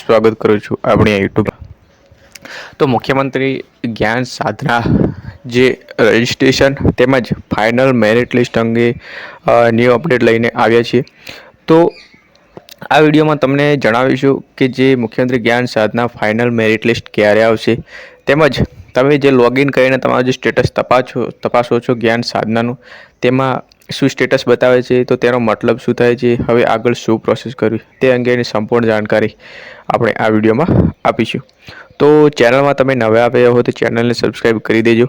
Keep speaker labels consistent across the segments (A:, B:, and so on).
A: સ્વાગત કરું છું આપણી આ યુટ્યુબ તો મુખ્યમંત્રી જ્ઞાન સાધના જે રજિસ્ટ્રેશન તેમજ ફાઇનલ મેરિટ લિસ્ટ અંગે ન્યૂ અપડેટ લઈને આવ્યા છીએ. તો આ વિડીયોમાં તમને જણાવીશું કે જે મુખ્યમંત્રી જ્ઞાન સાધના ફાઇનલ મેરિટ લિસ્ટ ક્યારે આવશે. તેમજ તમે જે લોગિન કરીને તમારું જે સ્ટેટસ તપાસો તપાસો છો જ્ઞાન સાધનાનું, તેમાં શું સ્ટેટસ બતાવે છે, તો તેનો મતલબ શું થાય છે, હવે આગળ શું પ્રોસેસ કરવી, તે અંગેની સંપૂર્ણ જાણકારી આપણે આ વિડીયોમાં આપીશું. તો ચેનલમાં તમે નવા આવ્યા હો, તો ચેનલને સબસ્ક્રાઈબ કરી દેજો,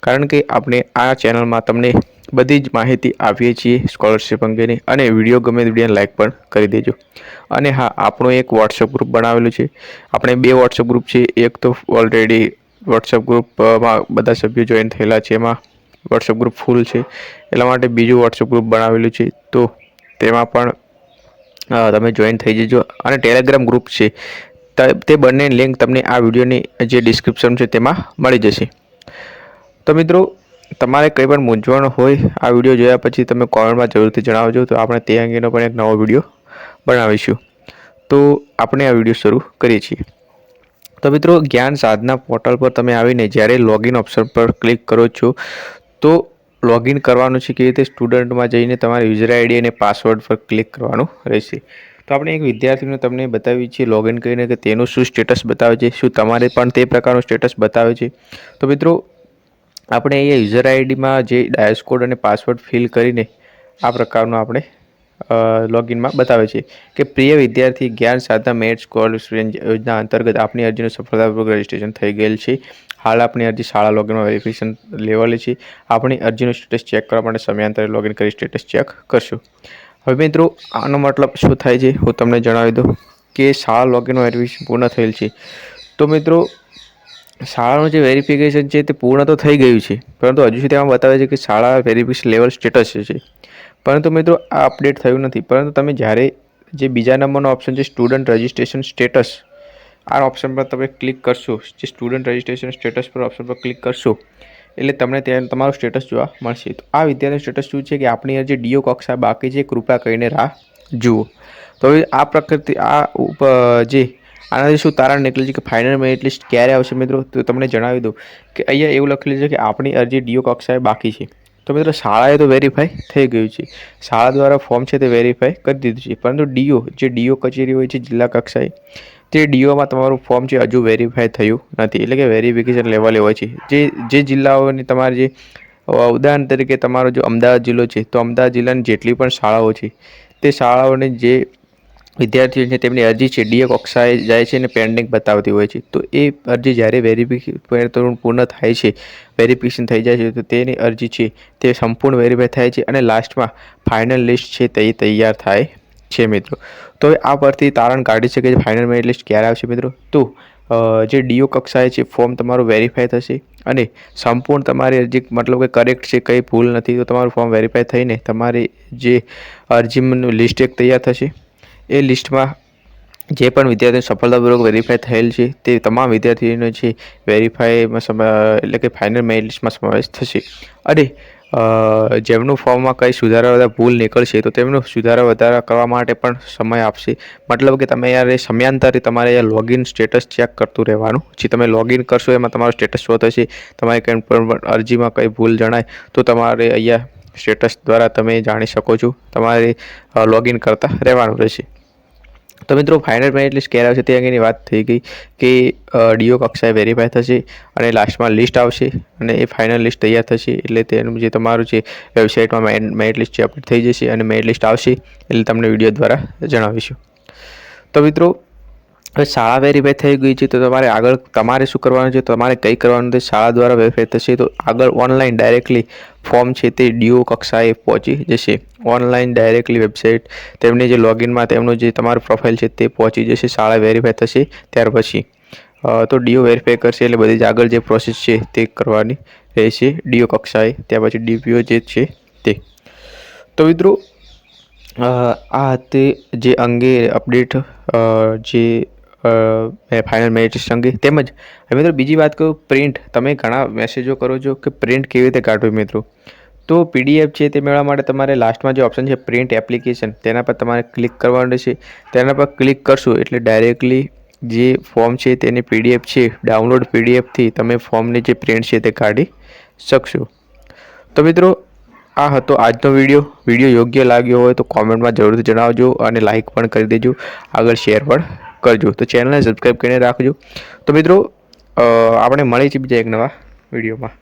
A: કારણ કે આપણે આ ચેનલમાં તમને બધી જ માહિતી આપીએ છીએ સ્કોલરશિપ અંગેની, અને વીડિયો ગમે વિડીયોને લાઇક પણ કરી દેજો. અને હા, આપણું એક વોટ્સઅપ ગ્રુપ બનાવેલું છે. આપણે બે વોટ્સઅપ ગ્રુપ છે, એક તો ઓલરેડી વોટ્સઅપ ગ્રુપમાં બધા સભ્યો જોઈન થયેલા છે એમાં. વોટ્સઅપ ગ્રુપ ફૂલ છે. એટલા માટે બીજું વોટ્સઅપ ગ્રુપ બનાવેલું છે. તો તેમાં પણ તમે જોઈન થઈ જજો. અને ટેલિગ્રામ ગ્રુપ છે. તે બંને લિંક તમને આ વિડીયોની જે ડિસ્ક્રિપ્શન છે તેમાં મળી જશે. તો મિત્રો, તમારે કંઈ પણ મૂંઝવણ હોય, આ વીડિયો જોયા પછી તમે કોમેન્ટમાં જરૂરથી જણાવજો. તો આપણે તે અંગેનો પણ એક નવો વીડિયો બનાવીશું. તો આપણે આ વીડિયો શરૂ કરીએ છીએ. તો મિત્રો, જ્ઞાન સાધના પોર્ટલ પર તમે આવીને જ્યારે લોગિન ઓપ્શન પર ક્લિક કરો છો તો લોગિન કરવાનું છે કેવી રીતે સ્ટુડન્ટમાં જઈને તમારે યુઝર આઈડી અને પાસવર્ડ પર ક્લિક કરવાનું રહેશે. તો આપણે એક વિદ્યાર્થીને તમને બતાવી છીએ લોગિન કરીને કે તેનું શું સ્ટેટસ બતાવે છે, શું તમારે પણ તે પ્રકારનું સ્ટેટસ બતાવે છે. તો મિત્રો, આપણે અહીંયા યુઝર આઈડીમાં જે ડાયસ કોડ અને પાસવર્ડ ફિલ કરીને આ પ્રકારનું આપણે લોગિનમાં બતાવે છે કે પ્રિય વિદ્યાર્થી જ્ઞાન સાધના મેરિટ સ્કોલરશિપ યોજના અંતર્ગત આપની અરજીનું સફળતાપૂર્વક રજિસ્ટ્રેશન થઈ ગયેલ છે. હાલ આપણી અરજી શાળા લોગિનમાં વેરિફિકેશન લેવલે છે. આપણી અરજીનું સ્ટેટસ ચેક કરવા માટે સમયાંતરે લોગિન કરી સ્ટેટસ ચેક કરશું. હવે મિત્રો, આનો મતલબ શું થાય છે? હું તમને જણાવી દઉં કે શાળા લોગિન વેરિફિકેશન પૂર્ણ થયેલ છે. તો મિત્રો, શાળાનું જે વેરિફિકેશન છે તે પૂર્ણ તો થઈ ગયું છે. પરંતુ હજુ સુધી એમાં બતાવે છે કે શાળા વેરિફિકેશન લેવલ સ્ટેટસ છે? પરંતુ મિત્રો, આ અપડેટ થયું નથી. પરંતુ તમે જ્યારે જે બીજા નંબરનો ઓપ્શન છે સ્ટુડન્ટ રજિસ્ટ્રેશન સ્ટેટસ આ ઓપ્શન પર તમે ક્લિક કરશો. જે સ્ટુડન્ટ રજિસ્ટ્રેશન સ્ટેટસ પર ઓપ્શન પર ક્લિક કરશો, એટલે તમને ત્યાં તમારું સ્ટેટસ જોવા મળશે. તો આ વિદ્યાર્થી સ્ટેટસ શું છે કે આપણી જે ડીઓ કક્ષા બાકી છે, કૃપા કરીને રાહ જુઓ. તો હવે આ પ્રકૃતિ, આ જે આનાથી શું તારણ નીકળે છે કે ફાઇનલ મેરિટ લિસ્ટ ક્યારે આવશે મિત્રો? તો તમને જણાવી દઉં કે અહીંયા એવું લખેલું છે કે આપણી અરજી ડીઓ કક્ષાએ બાકી છે. તો મિત્રો શાળાએ તો વેરીફાઈ થઈ ગયું છે. શાળા દ્વારા ફોર્મ છે તે વેરીફાઈ કરી દીધું છે. પરંતુ ડીઓ, જે ડીઓ કચેરી હોય છે જિલ્લા કક્ષાએ, તે ડીઓમાં તમારું ફોર્મ છે હજુ વેરીફાઈ થયું નથી. એટલે કે વેરિફિકેશન લેવલે હોય છે. જે જે જિલ્લાઓની તમારે જે ઉદાહરણ તરીકે તમારો જો અમદાવાદ જિલ્લો છે, તો અમદાવાદ જિલ્લાની જેટલી પણ શાળાઓ છે, તે શાળાઓની જે વિદ્યાર્થીઓ છે તેમની અરજી છે ડીએ કક્ષાએ જાય છે અને પેન્ડિંગ બતાવતી હોય છે. તો એ અરજી જ્યારે વેરિફિકેશન પૂર્ણ થાય છે વેરિફિકેશન થઈ જાય છે, તો તેની અરજી છે, તે સંપૂર્ણ વેરીફાઈ થાય છે અને લાસ્ટમાં ફાઇનલ લિસ્ટ છે તે તૈયાર થાય છે, મિત્રો. તો આ પરથી તારણ કાઢી શકે છે ફાઇનલ મેરિટ લિસ્ટ ક્યારે આવશે, મિત્રો? તો જે ડીઓ કક્ષાએ છે ફોર્મ તમારું વેરીફાઈ થશે અને સંપૂર્ણ તમારી અરજી, મતલબ કે કરેક્ટ છે, કંઈ ભૂલ નથી, તો તમારું ફોર્મ વેરીફાઈ થઈને તમારી જે અરજીનું લિસ્ટ એક તૈયાર થશે. એ લિસ્ટમાં જે પણ વિદ્યાર્થીઓ સફળતાપૂર્વક વેરીફાઈ થયેલ છે, તે તમામ વિદ્યાર્થીઓનો જે વેરીફાઈમાં એટલે કે ફાઇનલ મેરિટ લિસ્ટમાં સમાવેશ થશે. અને જેમનું ફોર્મમાં કંઈ સુધારા વધારા ભૂલ નીકળશે, તો તેમનું સુધારા વધારા કરવા માટે પણ સમય આપશે. મતલબ કે તમે યાર એ સમયાંતરે તમારે લોગિન સ્ટેટસ ચેક કરતું રહેવાનું. જે તમે લોગિન કરશો, એમાં તમારું સ્ટેટસ શો થશે. તમારી કંઈ પણ અરજીમાં કંઈ ભૂલ જણાય, તો તમારે અહીંયા સ્ટેટસ દ્વારા તમે જાણી શકો છો. તમારે લોગિન કરતા રહેવાનું રહેશે. તો મિત્રો ફાઇનલ મેરિટ લિસ્ટ ક્યારે આવશે તે અંગેની વાત થઈ ગઈ કે ડીઓ કક્ષાએ વેરીફાઈ થશે અને લાસ્ટમાં લિસ્ટ આવશે અને એ ફાઇનલ લિસ્ટ તૈયાર થશે. એટલે તેનું જે તમારું જે વેબસાઇટમાં મેરિટ લિસ્ટ છે અપડેટ થઈ જશે અને મેરિટ લિસ્ટ આવશે, એટલે તમને વીડિયો દ્વારા જણાવીશું. તો મિત્રો હવે શાળા વેરીફાઈ થઈ ગઈ છે, તો તમારે આગળ તમારે શું કરવાનું છે, તમારે કંઈ કરવાનું છે શાળા દ્વારા વેરીફાઈ થશે, તો આગળ ઓનલાઈન ડાયરેક્ટલી ફોર્મ છે તે ડીઓ કક્ષાએ પહોંચી જશે. ઓનલાઈન ડાયરેક્ટલી વેબસાઇટ તેમની જે લોગિનમાં તેમનું જે તમારું પ્રોફાઇલ છે તે પહોંચી જશે, શાળા વેરીફાઈ થશે ત્યાર પછી. તો ડીઓ વેરીફાઈ કરશે એટલે બધી જ આગળ જે પ્રોસેસ છે તે કરવાની રહેશે ડીઓ કક્ષાએ, ત્યાર પછી ડીપીઓ જે છે તે. તો મિત્રો આ તે જે અંગે અપડેટ જે ફાઇનલ મેચ સંગીત તેમજ, હવે મિત્રો બીજી વાત કરું પ્રિન્ટ તમે ઘણા મેસેજો કરો છો કે પ્રિન્ટ કેવી રીતે કાઢવી મિત્રો? તો પીડીએફ છે તે મેળવવા માટે તમારે લાસ્ટમાં જે ઓપ્શન છે પ્રિન્ટ એપ્લિકેશન તેના પર તમારે ક્લિક કરવાનું છે તેના પર ક્લિક કરશું એટલે ડાયરેક્ટલી જે ફોર્મ છે તેની પીડીએફ છે ડાઉનલોડ પીડીએફથી તમે ફોર્મની જે પ્રિન્ટ છે તે કાઢી શકશો. તો મિત્રો, આ હતો આજનો વીડિયો વીડિયો યોગ્ય લાગ્યો હોય તો કોમેન્ટમાં જરૂરથી જણાવજો અને લાઇક પણ કરી દેજો. આગળ શેર પણ કરજો. તો ચેનલને સબસ્ક્રાઈબ કરીને રાખજો. તો મિત્રો આપણે મળીએ છીએ બીજા એક નવા વિડીયોમાં.